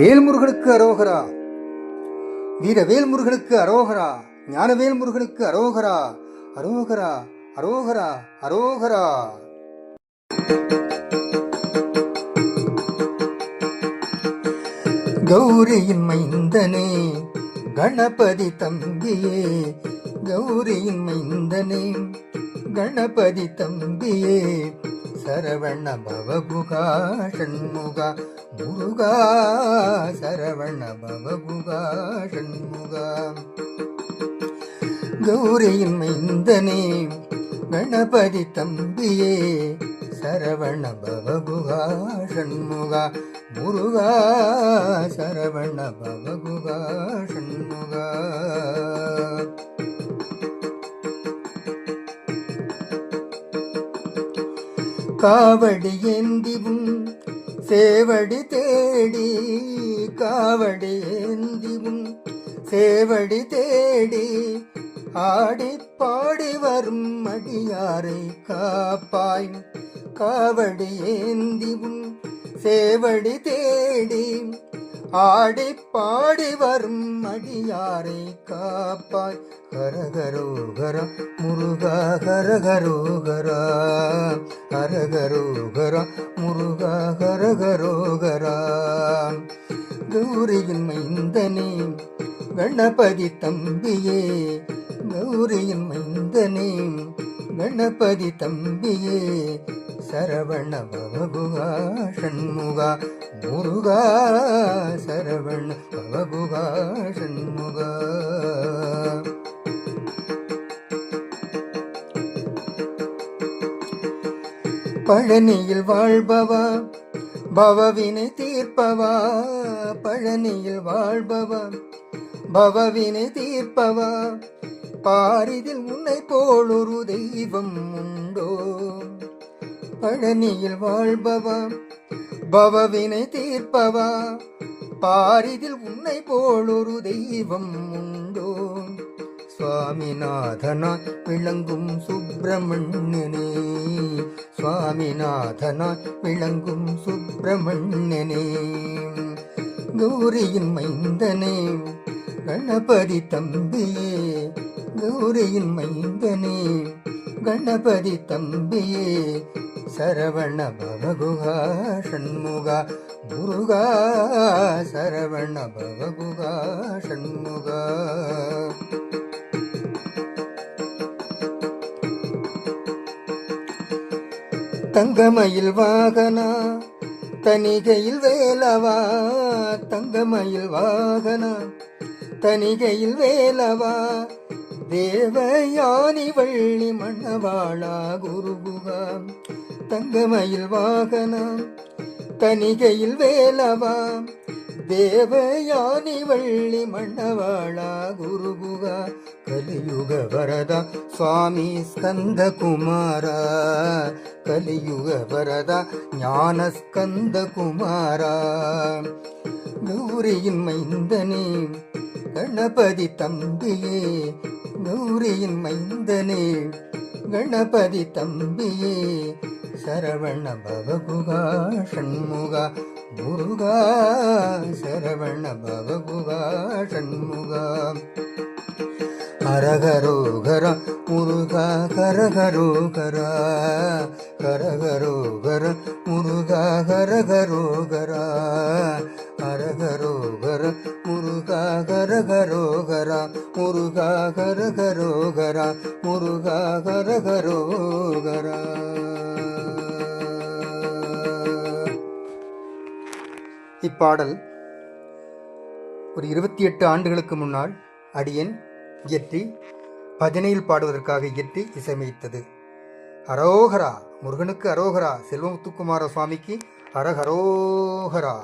வேல்முருகனுக்கு அரோகரா. வீரவேல் முருகனுக்கு அரோகரா ஞானவேல் முருகனுக்கு அரோகரா அரோகரா அரோகரா அரோகரா. கௌரியின் மைந்தனே கணபதி தம்பியே கௌரியின் மைந்தனே கணபதி தம்பியே சரவண பவகுகா ஷண்முகா முருகா சரவண பவகுகா ஷண்முகா கௌரியின் மைந்தனே கணபதி தம்பியே சரவண பவகுகா ஷண்முகா முருகா சரவண பவகுகா ஷண்முகா காவடி ஏந்திவும் சேவடி தேடி காவடி ஏந்திவும் சேவடி தேடி ஆடி பாடி வரும் அடியாரை காப்பாய் காவடி ஏந்திவும் சேவடி தேடி ஆடி பாடி வரும் அடியாரை காப்பாய் ஹரகரோகர முருகா ஹரகரோகரா ஹரகரோகர முருகா ஹரகரோகரா கௌரியின் மைந்தனே கணபதி தம்பியே. கௌரியின் மைந்தனே கணபதி தம்பியே. சரவண பவபுகா ஷண்முகா முருகா சரவண பவபுகா ஷண்முகா. பழனியில் வாழ்பவா பவவினை தீர்ப்பவா? பழனியில் வாழ்பவா பவவினை தீர்ப்பவா? பாரிதில் உன்னை போலொரு தெய்வம் உண்டோ? பழனியில் வாழ்பவா? பவவினை தீர்ப்பவா? பாரிதில் உன்னை போல் ஒரு தெய்வம் உண்டோ? சுவாமிநாதனாய் விளங்கும் சுப்பிரமணியனே. சுவாமிநாதனாய் விளங்கும் சுப்பிரமணியனே. கௌரியின் மைந்தனே கணபதி தம்பியே. கௌரியின் மைந்தனே கணபதி தம்பியே. சரவண பவகுகா ஷண்முகா. முருகா சரவண பவகுகா ஷண்முகா. தங்கமயில் வாகனா தனிகையில் வேலவா. தங்கமயில் வாகனா தனிகையில் வேலவா? தேவயானி வள்ளி மணவாளா குருகுகா? தங்கமயில் வாகனா? தனிகையில் வேலவா? தேவயானி வள்ளி மணவாளா குருகுகா? கலியுக வரதா சுவாமி ஸ்கந்த குமாரா கலியுக வரதா ஞான ஸ்கந்த குமாரா கௌரியின் மைந்தனே கணபதி தம்பியே கௌரியின் மைந்தனே. கணபதி தம்பியே சரவண பவகுகா ஷண்முகா முருகா சரவண பவகுகா ஷண்முகா ஹரஹரோகர முருகா கரகரோகரா கரகரோகர முருகா கரகரோகரா ஹரஹரோகர முருகா கரகரோகரா முருகா கரோகரா இப்பாடல் ஒரு இருபத்தி எட்டு ஆண்டுகளுக்கு முன்னால் அடியன் இயற்றி பஜனையில் பாடுவதற்காக இயற்றி இசையமைத்தது. அரோகரா முருகனுக்கு அரோகரா. செல்வமுத்துக்குமார சுவாமிக்கு அரஹரோகரா